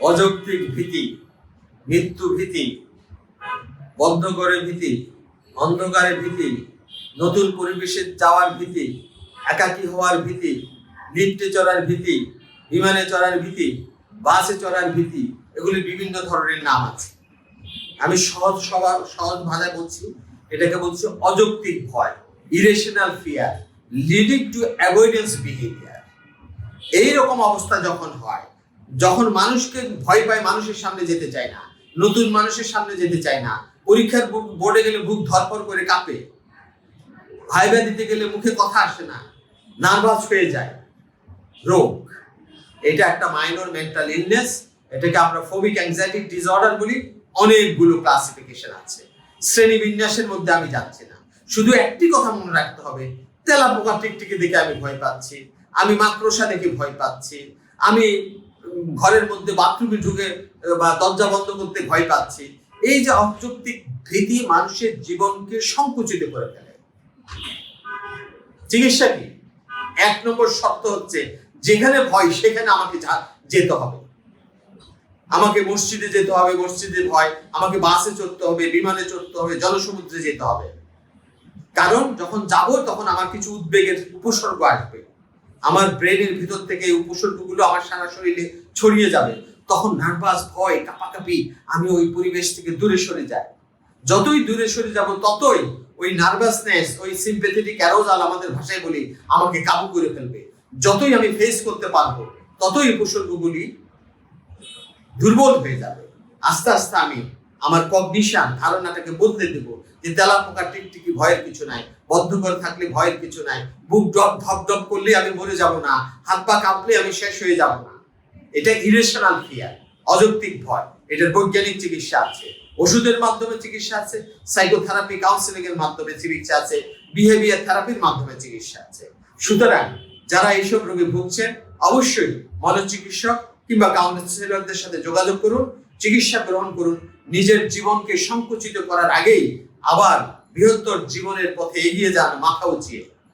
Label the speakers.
Speaker 1: অযৌক্তিক ভীতি, মৃত্যু ভীতি, বন্ধ করে ভীতি, অন্ধকারে ভীতি, নতুন পরিবেশে যাওয়ার ভীতি, একাকী হওয়ার ভীতি লিফটে চড়ার ভীতি, বিমানে চড়ার ভীতি, বাসে চড়ার ভীতি, এগুলি বিভিন্ন ধরনের নাম আছে। আমি সহজ সবার, সহজ ভাষায় বলছি, এটাকে বলছি অযৌক্তিক ভয় irrational fear leading to avoidance behaviour এইরকম অবস্থা যখন হয় যখন মানুষকে ভয় পায়, মানুষের সামনে যেতে চায় না। নতুন মানুষের সামনে যেতে চায় না। পরীক্ষার বোর্ডে গেলে বুক ধরপর করে কাঁপে। ভাইবা দিতে গেলে মুখে কথা আসে না। নার্ভাস হয়ে যায়। রোগ। এটা একটা মাইনর মেন্টাল ইলনেস এটাকে আমরা ফোবিক অ্যাংজাইটি ডিসঅর্ডার বলি। অনেকগুলো ক্লাসিফিকেশন আছে। শ্রেণি বিন্যাসের মধ্যে আমি যাচ্ছি না। শুধু একটি কথা মনে রাখতে হবে। তেলা পোকা টিকটিকি দেখে আমি ভয় পাচ্ছি। আমি মাকড়সা দেখে ভয় পাচ্ছি। আমি ঘরের মধ্যে বাথরুমে ঢুকে, বা দরজা বন্ধ করতে ভয় পাচ্ছি। এই যে অযৌক্তিক ভীতি মানুষের জীবনকে সংকুচিত করে ফেলে। চিকিৎসা কি? এক নম্বর শর্ত হচ্ছে, যেখানে ভয়, সেখানে আমাকে যেতে হবে। আমাকে মসজিদে যেতে হবে, মসজিদে ভয়। আমাকে বাসে চড়তে হবে, বিমানে চড়তে হবে, জনসমুদ্রে যেতে হবে। কারণ, যখন যাব, তখন আমার কিছু উদ্বেগের উপসর্গ আসবে। আমার ব্রেনের ভিতর থেকে এই উপসর্গগুলো আমার সারা শরীরে ছড়িয়ে যাবে। তখন নার্ভাস ভয়, কাঁপাকাঁপি, আমি ওই পরিবেশ থেকে দূরে সরে যাই। যতই দূরে সরে যাব, ততই ওই নার্ভাসনেস ওই সিম্পেথেটিক অ্যারোজাল আমাদের ভাষায় বলি, আমাকে কাবু করে ফেলবে। যতই আমি ফেস করতে পারব, ততই উপসর্গগুলি দুর্বল হয়ে যাবে। আস্তে আস্তে আমি আমার কগনিশন ধারণাটাকে বদলে দেব যে তেলা পোকা টিকটিকি ভয়ের কিছু নাই। বদ্ধ করে থাকলে ভয়ের কিছু নাই। বুক ডপ ধপ ডপ করলে আমি মরে যাব না। হাত পা কাঁপলে আমি শেষ হয়ে যাব না। এটা ইরেশনাল ফিয়ার অযৌক্তিক ভয়। এটার বৈজ্ঞানিক চিকিৎসা আছে, ওষুধের মাধ্যমে চিকিৎসা আছে সাইকোথেরাপি কাউন্সিলিং এর মাধ্যমে চিকিৎসা আছে বিহেভিয়ার থেরাপির মাধ্যমে চিকিৎসা আছে। সুতরাং যারা এইসব রোগে ভুগছেন, অবশ্যই মনোচিকিৎসক কিংবা কাউন্সিলরদের সাথে যোগাযোগ করুন, চিকিৎসা গ্রহণ করুন, নিজের জীবনকে সংকুচিত করার আগেই আবার বৃহত্তর জীবনের পথে এগিয়ে যান, মাথা উঁচিয়ে।